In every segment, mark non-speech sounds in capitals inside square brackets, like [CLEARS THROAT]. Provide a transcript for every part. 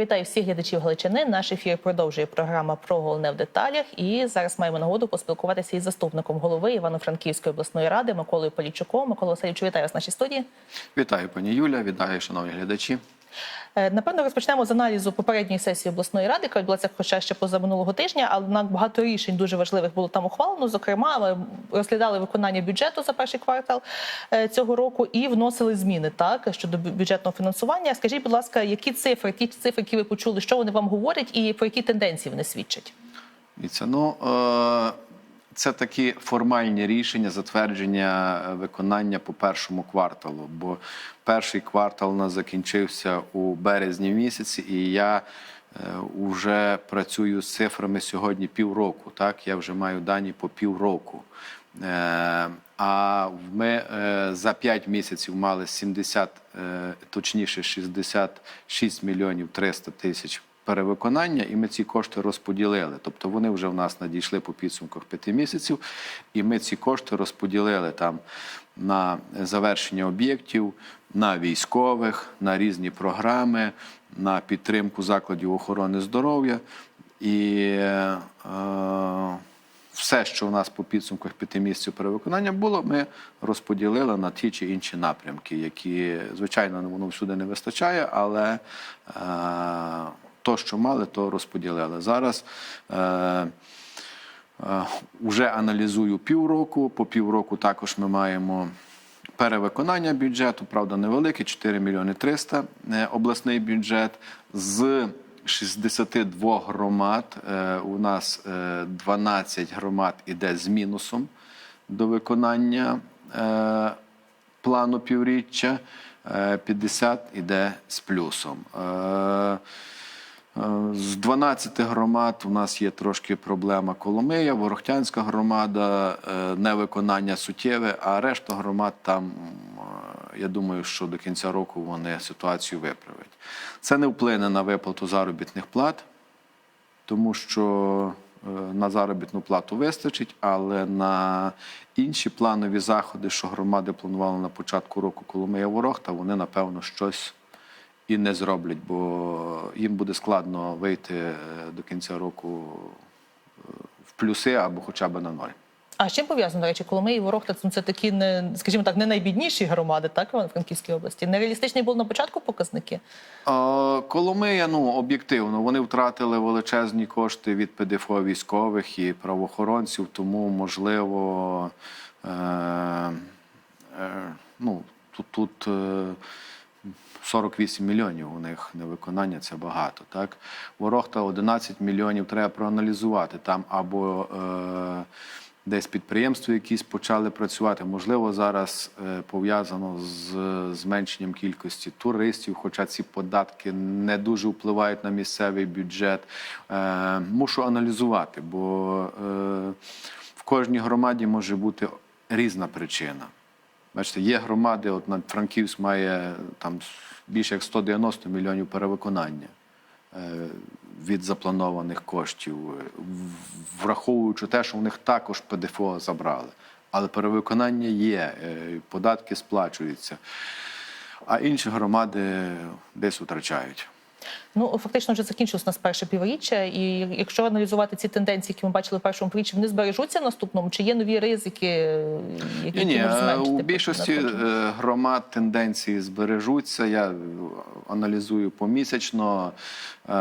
Вітаю всіх глядачів Галичини. Наш ефір продовжує програма про головне в деталях. І зараз маємо нагоду поспілкуватися із заступником голови Івано-Франківської обласної ради Миколою Полічуком. Микола Васильовичу, вітаю вас в нашій студії. Вітаю, пані Юля, вітаю, шановні глядачі. Е, Напевно, розпочнемо з аналізу попередньої сесії обласної ради, яка відбулася хоча ще поза минулого тижня, але однак багато рішень дуже важливих було там ухвалено. Зокрема, ми розглядали виконання бюджету за перший квартал е, цього року і вносили зміни так щодо бюджетного фінансування. Скажіть, будь ласка, які цифри, ті цифри, які ви почули, що вони вам говорять, і про які тенденції вони свідчать? Дивіться, ну, е, це такі формальні рішення вже виконання по першому кварталу. Бо перший квартал у нас закінчився у березні місяці, і я вже працюю з цифрами сьогодні півроку. Так, я вже маю дані по півроку. Е, А ми е, за 5 місяців мали 70, е, точніше 66 мільйонів 300 тисяч перевиконання, і ми ці кошти розподілили. Тобто вони вже в нас надійшли по підсумках п'яти місяців, і ми ці кошти розподілили там на завершення об'єктів, на військових, на різні програми, на підтримку закладів охорони здоров'я. І е, все, що у нас по підсумках п'яти місяців перевиконання було, ми розподілили на ті чи інші напрямки, які, звичайно, воно всюди не вистачає, але е, то, що мали, то розподілили. Зараз е, вже аналізую півроку. По півроку також ми маємо перевиконання бюджету, правда, невелике, 4 мільйони 300 е, обласний бюджет. З 62 громад е, у нас е, 12 громад іде з мінусом до виконання е, плану півріччя, е, 50 іде з плюсом. Е, З 12 громад у нас є трошки проблема Коломия, Ворохтянська громада, е, невиконання суттєве, а решта громад там, е, я думаю, що до кінця року вони ситуацію виправять. Це не вплине на виплату заробітних плат, тому що на заробітну плату вистачить, але на інші планові заходи, що громади планували на початку року Коломия Ворохта, вони напевно щось і не зроблять, бо їм буде складно вийти е, до кінця року е, в плюси або хоча б на ноль. А з чим пов'язано, до речі, Коломиї і Ворохта це- такі не, скажімо так, не найбідніші громади, так, Івано-Франківській області. Нереалістичні були на початку показники. А, Коломия, ну об'єктивно, вони втратили величезні кошти від ПДФО військових і правоохоронців, тому можливо, е, е, ну тут, тут е, 48 мільйонів у них невиконання це багато. Так, Ворохта 11 мільйонів треба проаналізувати там або. Е, Десь підприємства якісь почали працювати. Можливо, зараз е, пов'язано з зменшенням кількості туристів, хоча ці податки не дуже впливають на місцевий бюджет. Е, мушу аналізувати, бо е, в кожній громаді може бути різна причина. Бачите, є громади, от на Франківськ має там більше як 190 мільйонів перевиконання е, від запланованих коштів, е, враховуючи те, що в них також ПДФО забрали. Але перевиконання є, е, податки сплачуються. А інші громади десь втрачають. Ну фактично вже закінчилось у нас перше півріччя, і якщо аналізувати ці тенденції, які ми бачили в першому півріччі, вони збережуться в наступному? Чи є нові ризики, які Ні, ні, зменшити у більшості е, громад тенденції збережуться. Я аналізую помісячно. Е,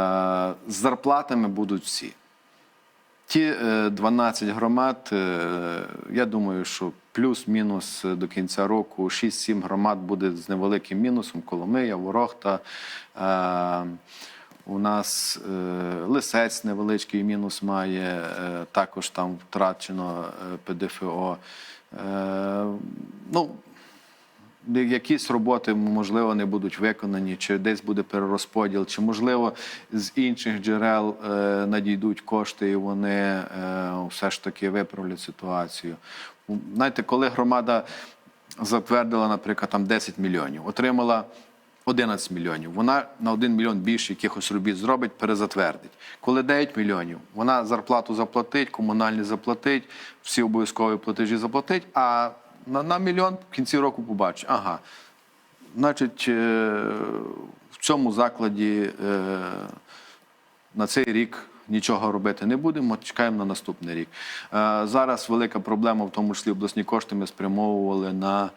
З зарплатами будуть всі. Ті е, 12 громад, е, я думаю, що плюс-мінус до кінця року 6-7 громад буде з невеликим мінусом. Коломия, Ворохта. е, У нас е, лисець невеличкий мінус має, е, також там втрачено е, ПДФО. Е, Ну, якісь роботи, можливо, не будуть виконані, чи десь буде перерозподіл, чи, можливо, з інших джерел е, надійдуть кошти, і вони е, все ж таки виправлять ситуацію. Знаєте, коли громада затвердила, наприклад, там 10 мільйонів, отримала 11 мільйонів. Вона на 1 мільйон більше якихось робіт зробить, перезатвердить. Коли 9 мільйонів, вона зарплату заплатить, комунальні заплатить, всі обов'язкові платежі заплатить, а на, на мільйон в кінці року побачить. Ага, значить, е, в цьому закладі е, на цей рік нічого робити не будемо. Чекаємо на наступний рік. Е, Зараз велика проблема, в тому числі обласні кошти ми спрямовували на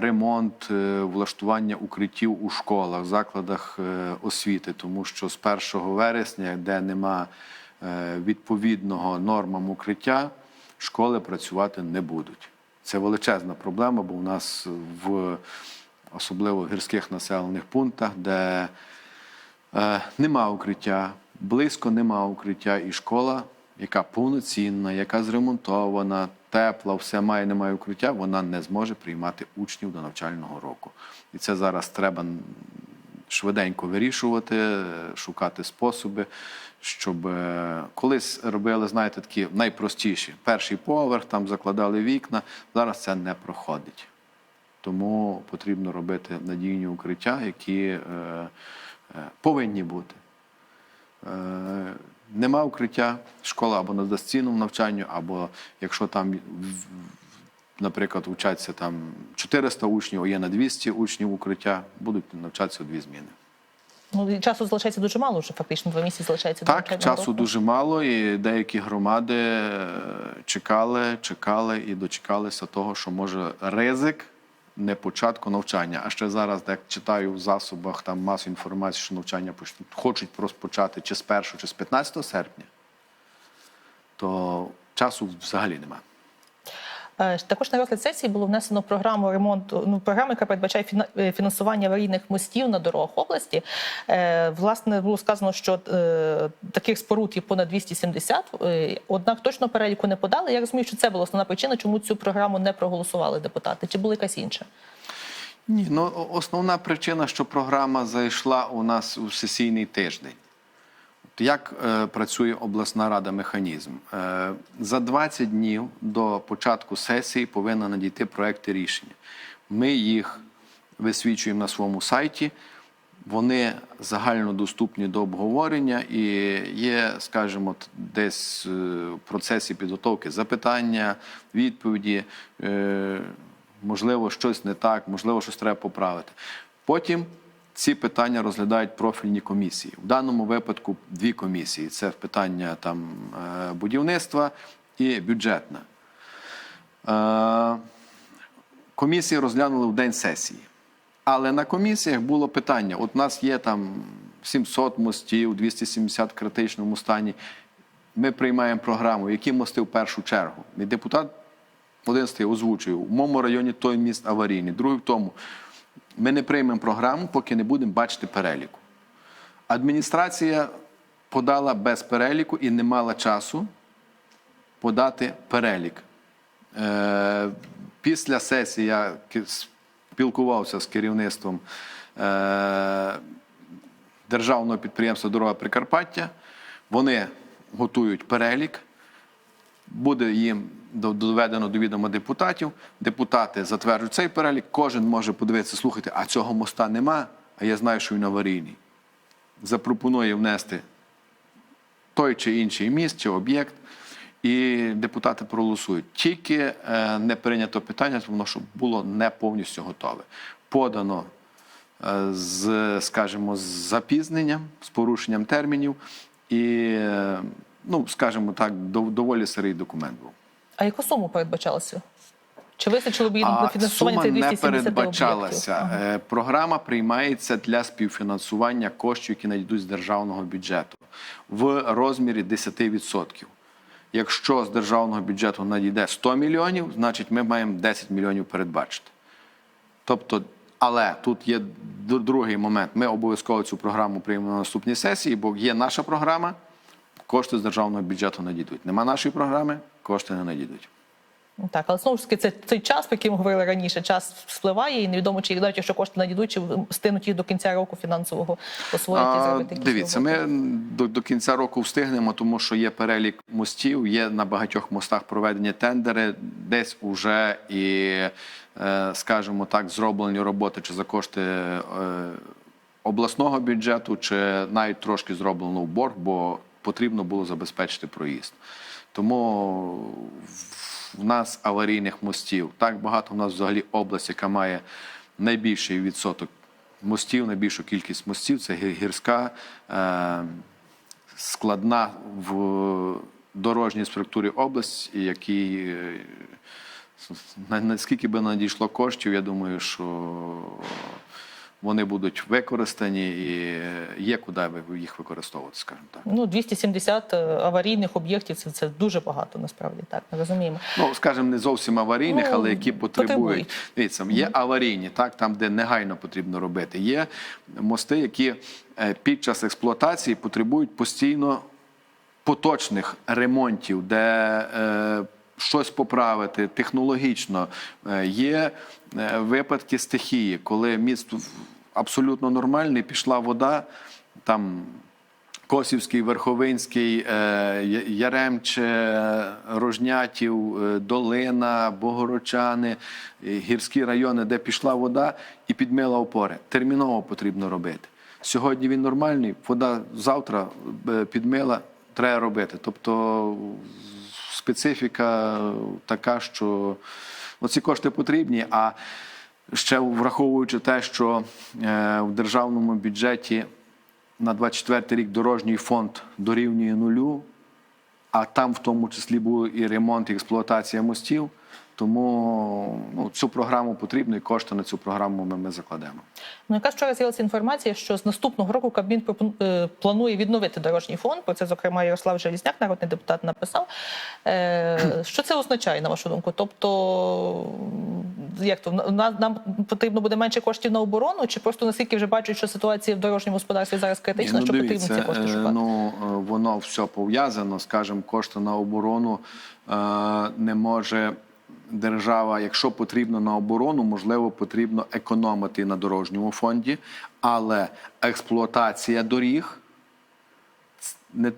ремонт, влаштування укриттів у школах, закладах освіти, тому що з 1 вересня, де нема відповідного нормам укриття, школи працювати не будуть. Це величезна проблема, бо у нас в особливо в гірських населених пунктах, де е, нема укриття, близько нема укриття, і школа, яка повноцінна, яка зремонтована, тепла, все має, немає укриття, вона не зможе приймати учнів до навчального року. І це зараз треба швиденько вирішувати, е, шукати способи, щоб е, колись робили, знаєте, такі найпростіші. Перший поверх, там закладали вікна. Зараз це не проходить. Тому потрібно робити надійні укриття, які е, е, повинні бути. Е, нема укриття, школа або ціну в навчанню, або якщо там, наприклад, вчаться там 400 учнів, а є на 200 учнів укриття, будуть навчатися дві зміни. Ну, часу залишається дуже мало, вже фактично два місяці залишається до Так, навчального часу року. дуже мало, і деякі громади е, чекали, чекали і дочекалися того, що може ризик не початку навчання. А ще зараз, як читаю в засобах там масу інформації, що навчання хочуть розпочати чи з 1, чи з 15 серпня, то часу взагалі немає. Е, Також на розгляд сесії було внесено програму ремонту. Ну програму, яка передбачає е, фінансування аварійних мостів на дорогах області. Е, Власне було сказано, що таких споруд є понад 270, е, Однак точно переліку не подали. Я розумію, що це була основна причина, чому цю програму не проголосували депутати. Чи була якась інша? Ні, ну основна причина, що програма зайшла у нас у сесійний тиждень. От Як е, працює обласна рада механізм? Е, за 20 днів до початку сесії повинні надійти проекти рішення. Ми їх висвічуємо на своєму сайті. Вони загальнодоступні до обговорення і є, скажімо, десь е, в процесі підготовки запитання, відповіді. е, Можливо, щось не так, можливо, щось треба поправити. Потім ці питання розглядають профільні комісії. В даному випадку дві комісії: це питання там е, будівництва і бюджетна. Е, Комісії розглянули в день сесії. Але на комісіях було питання: от у нас є там 700 мостів, 270 в критичному стані. Ми приймаємо програму, які мости в першу чергу. І депутат один з тих озвучує, в моєму районі той міст аварійний, другий в тому. Ми не приймемо програму, поки не будемо бачити переліку. Адміністрація подала без переліку і не мала часу подати перелік. Е, Після сесії я спілкувався з керівництвом е, державного підприємства Дорога Прикарпаття. Вони готують перелік. Буде їм доведено до відома депутатів. Депутати затверджують цей перелік. Кожен може подивитися, слухайте, а цього моста нема, а я знаю, що він аварійний. Запропонує внести той чи інший міст чи об'єкт, і депутати проголосують. Тільки е, не прийнято питання, тому що було не повністю готове. Подано е, з, скажімо, з запізненням, з порушенням термінів, і, е, ну, скажімо так, дов- доволі сирий документ був. А яку суму передбачалося? Чи вистачило б їм на фінансування сума не передбачалася. Ага. Е, Програма приймається для співфінансування коштів, які надійдуть з державного бюджету в розмірі 10%. Якщо з державного бюджету надійде 100 мільйонів, значить ми маємо 10 мільйонів передбачити. Тобто, але тут є другий момент. Ми обов'язково цю програму приймемо на наступній сесії, бо є наша програма, кошти з державного бюджету надійдуть. Нема нашої програми, кошти не надійдуть. Так, але знову ж таки, це той час, про який ми говорили раніше. Час спливає, і невідомо, чи навіть якщо кошти надійдуть, чи стинуть їх до кінця року фінансового освоїти і А, зробити якісь Дивіться, ми до, до кінця року встигнемо, тому що є перелік мостів, є на багатьох мостах проведені тендери, десь уже і, е, скажімо так, зроблені роботи чи за кошти е, обласного бюджету, чи навіть трошки зроблено в борг, бо потрібно було забезпечити проїзд. Тому в- в нас аварійних мостів так багато. У нас взагалі область, яка має найбільший відсоток мостів, найбільшу кількість мостів це гірська, е, складна в дорожній структурі область, і який е, наскільки би надійшло коштів, я думаю, що вони будуть використані і є куди їх використовувати, скажімо так. Ну, 270 аварійних об'єктів це, це дуже багато, насправді так. Ми розуміємо. Ну, скажімо, не зовсім аварійних, Ну, але які потребують. потребують. Дивіться, є аварійні, так, там, де негайно потрібно робити. Є мости, які е, під час експлуатації потребують постійно поточних ремонтів, де е, щось поправити технологічно. Е, є е, випадки стихії, коли міст абсолютно нормальний, пішла вода, там Косівський, Верховинський, е, Яремче, Рожнятів, Долина, Богородчани, е, гірські райони, де пішла вода і підмила опори. Терміново потрібно робити. Сьогодні він нормальний, вода завтра підмила, треба робити. Тобто специфіка така, що ці кошти потрібні. А ще враховуючи те, що е, в державному бюджеті на 24 рік дорожній фонд дорівнює нулю, а там в тому числі був і ремонт, і експлуатація мостів. Тому ну, цю програму потрібно і кошти на цю програму ми, ми закладемо. Ну, яка вчора з'явилася інформація, що з наступного року Кабмін е, планує відновити дорожній фонд. Про це, зокрема, Ярослав Желізняк, народний депутат, написав. Е, [CLEARS THROAT] Що це означає, на вашу думку? Тобто, як то в нам потрібно буде менше коштів на оборону, чи просто наскільки вже бачать, що ситуація в дорожньому господарстві зараз критична, Ні, що потрібно ці кошти е, шукати? Ну, воно все пов'язано, скажімо, кошти на оборону не може держава, якщо потрібно на оборону, можливо, потрібно економити на дорожньому фонді, але експлуатація доріг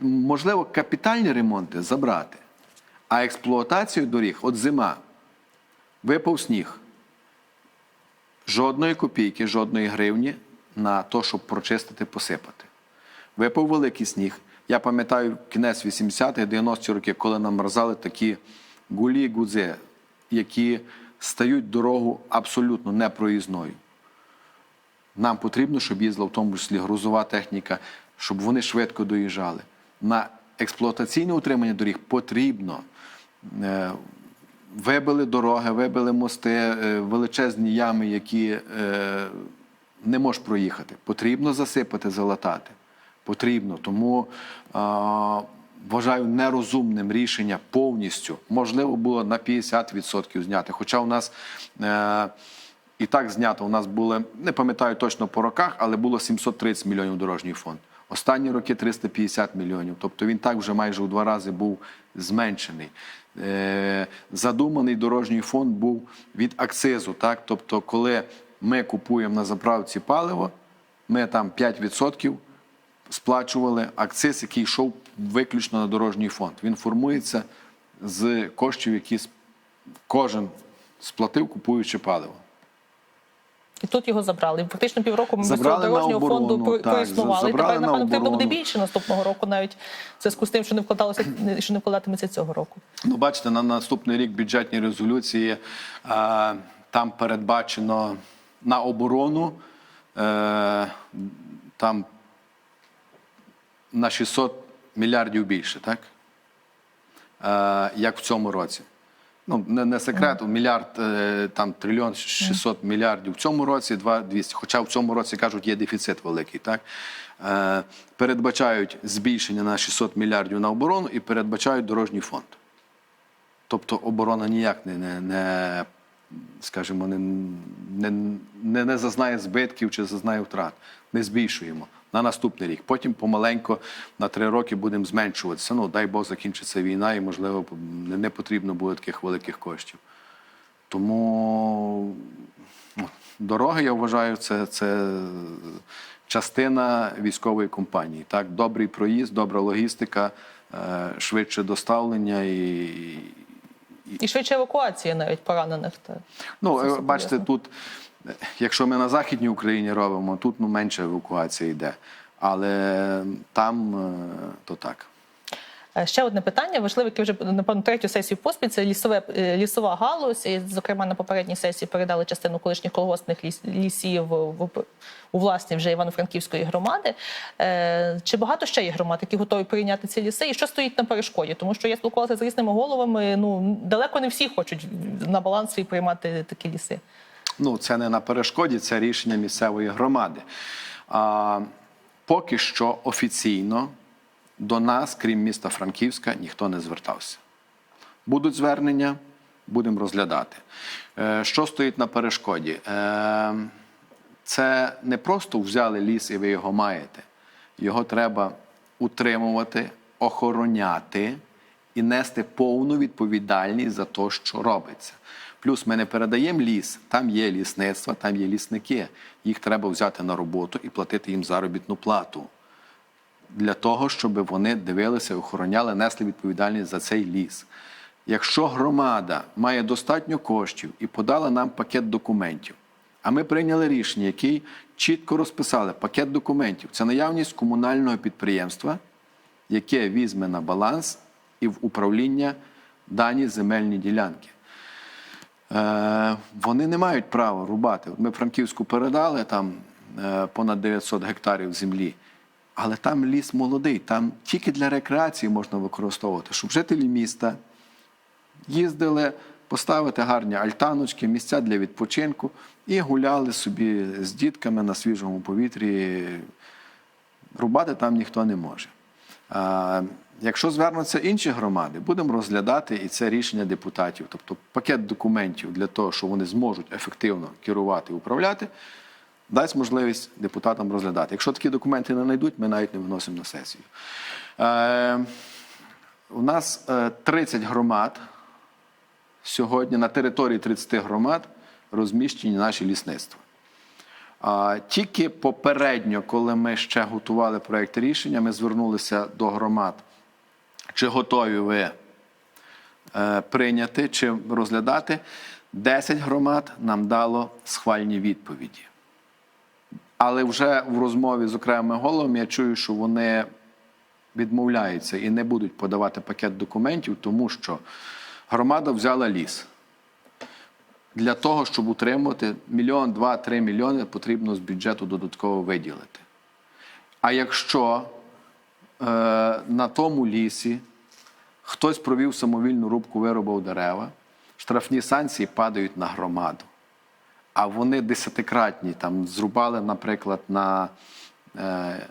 можливо капітальні ремонти забрати, а експлуатацію доріг, от зима, випав сніг. Жодної копійки, жодної гривні на те, щоб прочистити, посипати. Випав великий сніг. Я пам'ятаю кінець 80-х, 90-ті роки, коли намерзали такі гулі гудзи, які стають дорогу абсолютно непроїзною. Нам потрібно, щоб їздила в тому числі грузова техніка, щоб вони швидко доїжджали. На експлуатаційне утримання доріг потрібно. Е, Вибили дороги, вибили мости, е, величезні ями, які е, не можеш проїхати. Потрібно засипати, залатати. Потрібно. Тому вважаю нерозумним рішення повністю. Можливо, було на 50% зняти. Хоча у нас е, і так знято, у нас були, не пам'ятаю точно по роках, але було 730 мільйонів дорожній фонд. Останні роки 350 мільйонів. Тобто він так вже майже у два рази був зменшений. Е, задуманий дорожній фонд був від акцизу. Так? Тобто, коли ми купуємо на заправці паливо, ми там 5% сплачували акциз, який йшов виключно на дорожній фонд. Він формується з коштів, які кожен сплатив, купуючи паливо. І тут його забрали. Фактично півроку ми дорожнього оборону, фонду так, проіснували. І тепер, напевно, потрібно буде більше наступного року, навіть в зв'язку з тим, що не вкладалося, що не вкладатиметься цього року. Ну, бачите, на наступний рік бюджетні резолюції е, там передбачено на оборону е, там на 600 мільярдів більше, так? Е, як в цьому році. Ну, не, не секрет, мільярд, е, там трильйон 600 мільярдів в цьому році, 2 200. Хоча в цьому році кажуть, є дефіцит великий. Так? Е, передбачають збільшення на 600 мільярдів на оборону і передбачають дорожній фонд. Тобто оборона ніяк не, не, не скажімо, не, не, не, не зазнає збитків чи зазнає втрат. Ми збільшуємо на наступний рік. Потім помаленько на три роки будемо зменшуватися. Ну, дай Бог, закінчиться війна, і, можливо, не, потрібно буде таких великих коштів. Тому ну, дороги, я вважаю, це, це частина військової компанії. Так? Добрий проїзд, добра логістика, е, швидше доставлення і, І швидше евакуація навіть поранених. Ну, е, бачите, тут, якщо ми на Західній Україні робимо, тут ну, менше евакуація йде. Але там е, то так. Е, Ще одне питання важливе, яке вже напевно третю сесію поспіль. Це лісове е, лісова галузь. І, зокрема, на попередній сесії передали частину колишніх колгоспних ліс, лісів в, у власні вже Івано-Франківської громади. Чи багато ще є громад, які готові прийняти ці ліси? І що стоїть на перешкоді? Тому що я спілкувалася з різними головами. Ну далеко не всі хочуть на баланс свій приймати такі ліси. Ну, це не на перешкоді, це рішення місцевої громади. А, поки що офіційно до нас, крім міста Франківська, ніхто не звертався. Будуть звернення, будемо розглядати. Е, що стоїть на перешкоді? Е, це не просто взяли ліс і ви його маєте. Його треба утримувати, охороняти і нести повну відповідальність за те, що робиться. Плюс ми не передаємо ліс, там є лісництва, там є лісники. Їх треба взяти на роботу і платити їм заробітну плату для того, щоб вони дивилися, охороняли, несли відповідальність за цей ліс. Якщо громада має достатньо коштів і подала нам пакет документів, а ми прийняли рішення, який чітко розписали пакет документів, це наявність комунального підприємства, яке візьме на баланс і в управління дані земельні ділянки. Е, вони не мають права рубати. Ми Франківську передали там е, понад 900 гектарів землі, але там ліс молодий, там тільки для рекреації можна використовувати, щоб жителі міста їздили поставити гарні альтаночки, місця для відпочинку і гуляли собі з дітками на свіжому повітрі. Рубати там ніхто не може. Якщо звернуться інші громади, будемо розглядати і це рішення депутатів, тобто пакет документів для того, що вони зможуть ефективно керувати і управляти, дасть можливість депутатам розглядати. Якщо такі документи не знайдуть, ми навіть не вносимо на сесію. Е, у нас е, 30 громад сьогодні на території 30 громад розміщені наші лісництва. Тільки попередньо, коли ми ще готували проєкт рішення, ми звернулися до громад, чи готові ви е, прийняти чи розглядати. 10 громад нам дало схвальні відповіді. Але вже в розмові з окремими головами я чую, що вони відмовляються і не будуть подавати пакет документів, тому що громада взяла ліс. Для того, щоб утримувати мільйон, два, три мільйони, потрібно з бюджету додатково виділити. А якщо е, на тому лісі хтось провів самовільну рубку, виробив дерева, штрафні санкції падають на громаду. А вони десятикратні, там зрубали, наприклад, на е,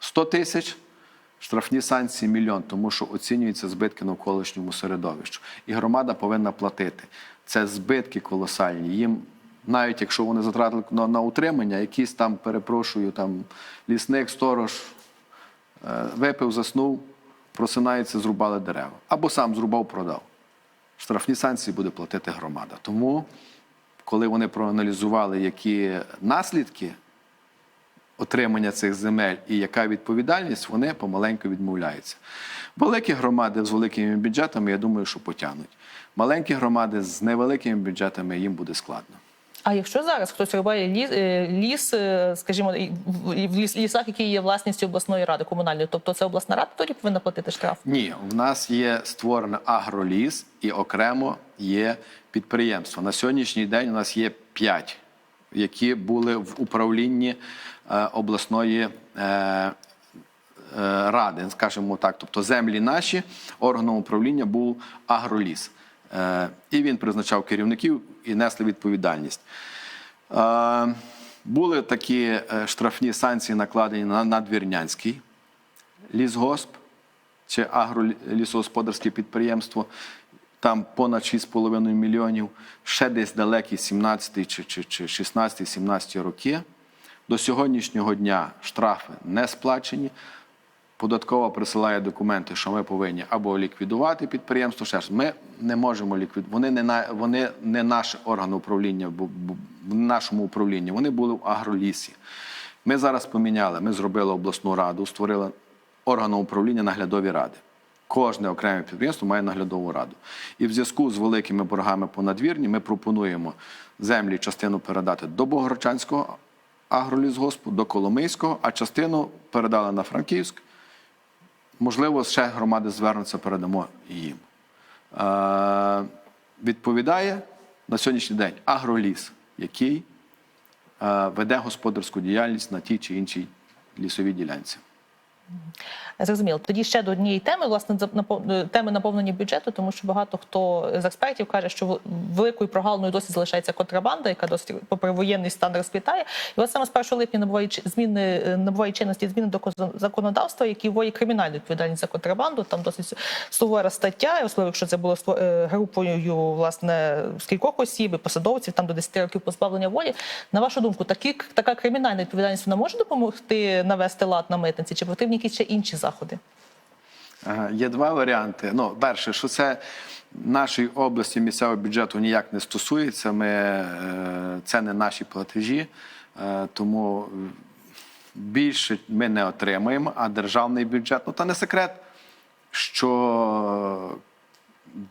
100 тисяч, штрафні санкції мільйон, тому що оцінюються збитки навколишньому середовищу. І громада повинна платити. Це збитки колосальні. Їм, навіть якщо вони затратили на, на утримання, якісь там, перепрошую, там лісник, сторож, е, випив, заснув, просинається, зрубали дерева. Або сам зрубав, продав. Штрафні санкції буде платити громада. Тому, коли вони проаналізували, які наслідки отримання цих земель і яка відповідальність, вони помаленьку відмовляються. Великі громади з великими бюджетами, я думаю, що потягнуть. Маленькі громади з невеликими бюджетами їм буде складно. А якщо зараз хтось рубає ліс, е, ліс е, скажімо, в ліс- лісах, які є власністю обласної ради комунальної, тобто це обласна рада тоді повинна платити штраф? Ні, в нас є створений агроліс і окремо є підприємство. На сьогоднішній день у нас є п'ять, які були в управлінні е, обласної. Ради, скажімо так, тобто землі наші, органом управління був агроліс. І він призначав керівників і несли відповідальність. Були такі е, штрафні санкції накладені на надвірнянський лісгосп чи агролісогосподарське підприємство, там понад 6,5 мільйонів, ще десь далекі 17 чи, чи, чи 16-17 роки. До сьогоднішнього дня штрафи не сплачені. Податкова присилає документи, що ми повинні або ліквідувати підприємство. Ще ж ми не можемо ліквідувати. Вони не на вони не наш орган управління, бо в нашому управлінні. Вони були в агролісі. Ми зараз поміняли. Ми зробили обласну раду, створили органом управління наглядові ради. Кожне окреме підприємство має наглядову раду. І в зв'язку з великими боргами по надвірні ми пропонуємо землі частину передати до Богородчанського агролісгоспу, до Коломийського, а частину передали на Франківськ можливо, ще громади звернуться, передамо їм. Е, відповідає на сьогоднішній день агроліс, який е, веде господарську діяльність на тій чи іншій лісовій ділянці. Зрозуміло. Тоді ще до однієї теми, власне, е, теми наповнення бюджету, тому що багато хто з експертів каже, що великою прогалиною досі залишається контрабанда, яка досить попри воєнний стан розквітає. І от саме з 1 липня набувають чи- зміни е, набувають чинності зміни до законодавства, які вводять кримінальну відповідальність за контрабанду. Там досить сувора стаття, особливо якщо це було е, групою власне з кількох осіб, і посадовців, там до 10 років позбавлення волі. На вашу думку, такі така кримінальна відповідальність вона може допомогти навести лад на митниці? Чи потрібні якісь ще інші заходи? Є два варіанти. Ну, перше, що це нашої області місцевого бюджету ніяк не стосується. Ми, е, це не наші платежі, е, тому більше ми не отримаємо, а державний бюджет, ну та не секрет, що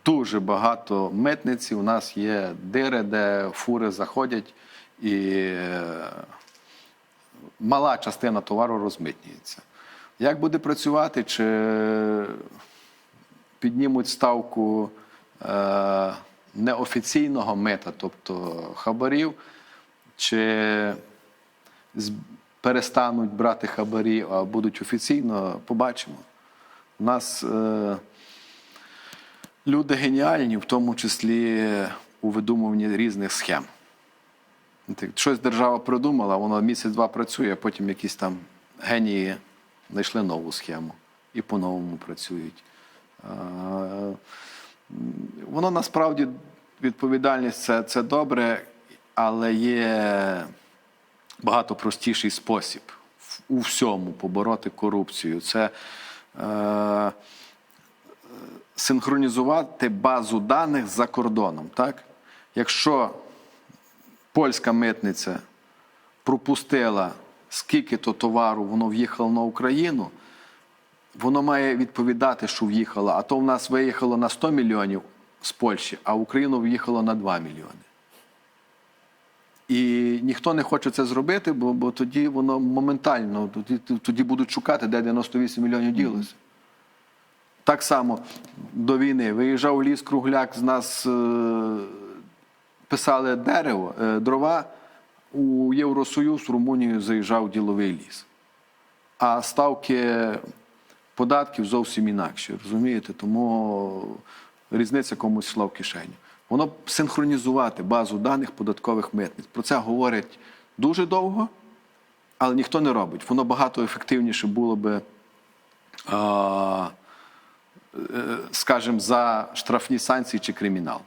дуже багато митниці у нас є дири, де фури заходять і е, мала частина товару розмитнюється. Як буде працювати, чи піднімуть ставку е, неофіційного мита, тобто хабарів, чи перестануть брати хабарі, а будуть офіційно, побачимо. У нас е, люди геніальні, в тому числі у видумуванні різних схем. Щось держава придумала, воно місяць-два працює, а потім якісь там генії знайшли нову схему і по-новому працюють. Воно насправді відповідальність це, це добре, але є багато простіший спосіб у всьому побороти корупцію. Це е, синхронізувати базу даних за кордоном. Так? Якщо польська митниця пропустила скільки то товару воно в'їхало на Україну, воно має відповідати, що в'їхало. А то в нас виїхало на 100 мільйонів з Польщі, а в Україну в'їхало на 2 мільйони. І ніхто не хоче це зробити, бо, бо тоді воно моментально, тоді, тоді будуть шукати, де 98 мільйонів ділося. Так само до війни виїжджав ліс кругляк, з нас е, писали дерево, е, дрова. У Євросоюз в Румунію заїжджав діловий ліс. А ставки податків зовсім інакші, розумієте? Тому різниця комусь йшла в кишеню. Воно синхронізувати базу даних податкових митниць. Про це говорять дуже довго, але ніхто не робить. Воно багато ефективніше було би, е, скажімо, за штрафні санкції чи кримінал.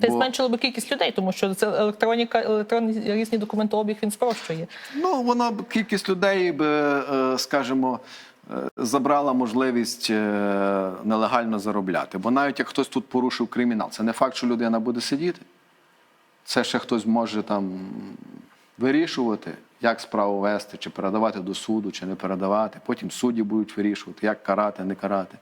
Це Бо- зменшило би кількість людей, тому що це електроніка, електронні різні документообіг він спрощує. Ну, воно б кількість людей би, е, скажімо, е, забрала можливість е, нелегально заробляти. Бо навіть як хтось тут порушив кримінал, це не факт, що людина буде сидіти. Це ще хтось може там вирішувати, як справу вести, чи передавати до суду, чи не передавати. Потім судді будуть вирішувати, як карати, не карати.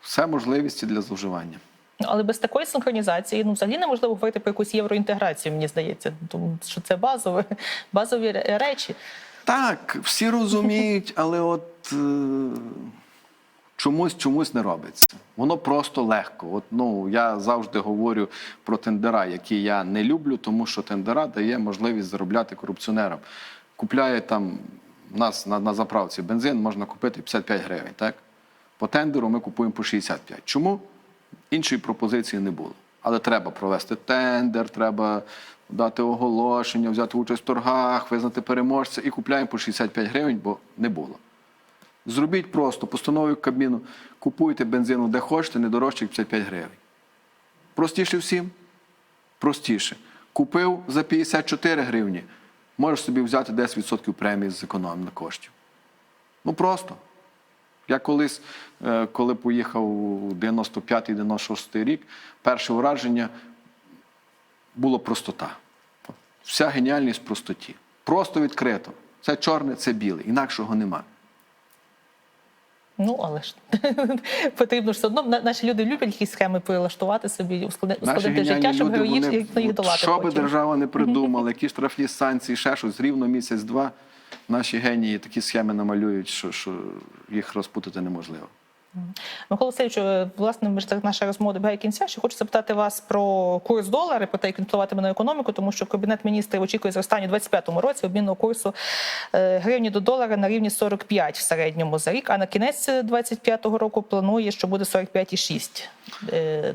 Все можливості для зловживання. Але без такої синхронізації ну взагалі неможливо говорити про якусь євроінтеграцію, мені здається, тому що це базове, базові [LAUGHS] речі. Так, всі розуміють, [LAUGHS] але от е, чомусь чомусь не робиться. Воно просто легко. От, ну, я завжди говорю про тендера, які я не люблю, тому що тендера дає можливість заробляти корупціонерам. Купляє там у нас на, на заправці бензин можна купити 55 гривень. Так? По тендеру ми купуємо по 65. Чому? Іншої пропозиції не було. Але треба провести тендер, треба дати оголошення, взяти участь в торгах, визнати переможця і купляємо по 65 гривень, бо не було. Зробіть просто постановою Кабміну, купуйте бензину де хочете, не дорожче як 55 гривень. Простіше всім? Простіше. Купив за 54 гривні, можеш собі взяти 10% премії з економії коштів. Ну просто. Я колись, е, коли поїхав у 95-96 рік, перше враження було простота. Вся геніальність простоті. Просто відкрито. Це чорне, це біле, інакшого нема. Ну але ж [LAUGHS] потрібно ж все одно. Наші люди люблять якісь схеми прилаштувати собі, ускладнити Наші життя, щоб вони, їх на їх от долати. що би держава не [LAUGHS] придумала, які штрафні санкції, ще щось, рівно місяць-два, наші генії такі схеми намалюють, що, що їх розпутати неможливо. Микола Васильович, е, власне, ми ж так наша розмова добігає кінця. Ще хочу запитати вас про курс долара, про те, як він впливатиме на економіку, тому що Кабінет міністрів очікує зростання у 2025 році обмінного курсу е, гривні до долара на рівні 45 в середньому за рік, а на кінець 2025 року планує, що буде 45,6 е,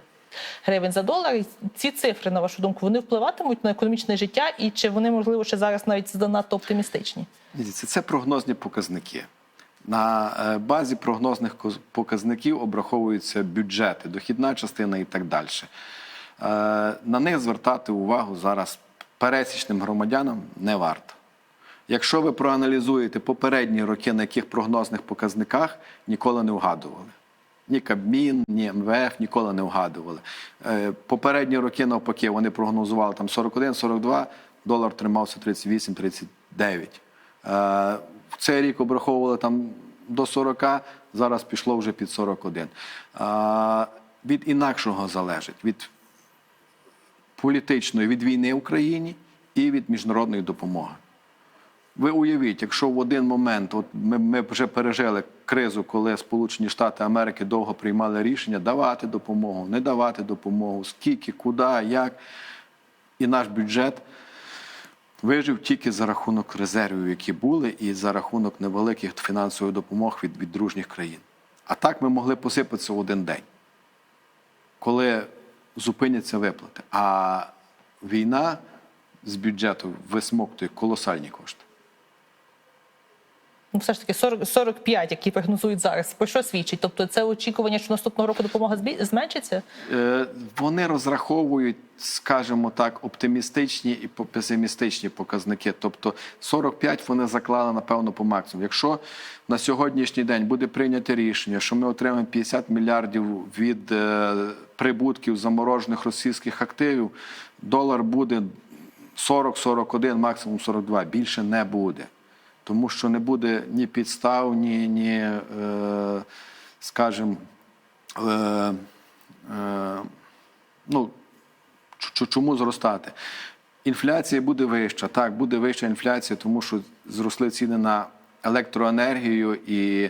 гривень за долар. Ці цифри, на вашу думку, вони впливатимуть на економічне життя, і чи вони можливо ще зараз навіть занадто оптимістичні? Це прогнозні показники. На е, базі прогнозних показників обраховуються бюджети, дохідна частина і так далі. Е, На них звертати увагу зараз пересічним громадянам не варто. Якщо ви проаналізуєте попередні роки, на яких прогнозних показниках ніколи не вгадували. Ні Кабмін, ні МВФ ніколи не вгадували. Е, Попередні роки, навпаки, вони прогнозували там 41-42, долар тримався 38-39. Е, цей рік обраховували там до 40, зараз пішло вже під 41. Е, Від інакшого залежить. Від політичної від війни в Україні і від міжнародної допомоги. Ви уявіть, якщо в один момент, от ми, ми вже пережили кризу, коли Сполучені Штати Америки довго приймали рішення давати допомогу, не давати допомогу, скільки, куди, як. І наш бюджет вижив тільки за рахунок резервів, які були, і за рахунок невеликих фінансових допомог від, від дружніх країн. А так ми могли посипатися в один день коли зупиняться виплати. А війна з бюджету висмоктує колосальні кошти. Ну, все ж таки 40, 45, які прогнозують зараз. Про що свідчить? Тобто це очікування, що наступного року допомога зменшиться? Е, Вони розраховують, скажімо так, оптимістичні і песимістичні показники. Тобто 45 вони заклали, напевно, по максимуму. Якщо на сьогоднішній день буде прийнято рішення, що ми отримаємо 50 мільярдів від е, прибутків заморожених російських активів, долар буде 40-41, максимум 42. Більше не буде. Тому що не буде ні підстав, ні, ні е, скажімо, е, е, ну, чому зростати? Інфляція буде вища. Так, буде вища інфляція, тому що зросли ціни на електроенергію і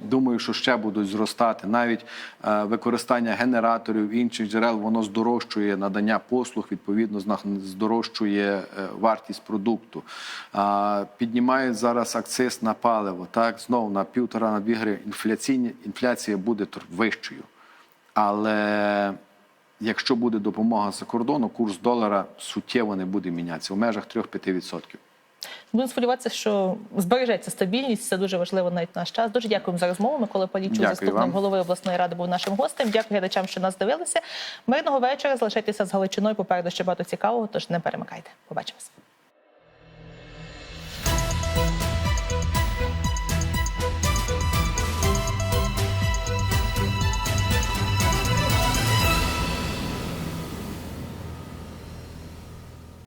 думаю, що ще будуть зростати. Навіть е, використання генераторів інших джерел воно здорожчує надання послуг, відповідно, здорожчує е, вартість продукту. А, Піднімають зараз акциз на паливо. Так, знову на півтора на дві гривні. Інфляційні інфляція буде вищою. Але якщо буде допомога за кордону, курс долара суттєво не буде мінятися в межах 3-5%. Будемо сподіватися, що збережеться стабільність. Це дуже важливо навіть наш час. Дуже дякуємо за розмову. Микола Дякую заступник вам. голови обласної ради, був нашим гостем. Дякую глядачам, що нас дивилися. Мирного вечора. Залишайтеся з Галичиною. Попереду ще багато цікавого. Тож не перемикайте. Побачимось.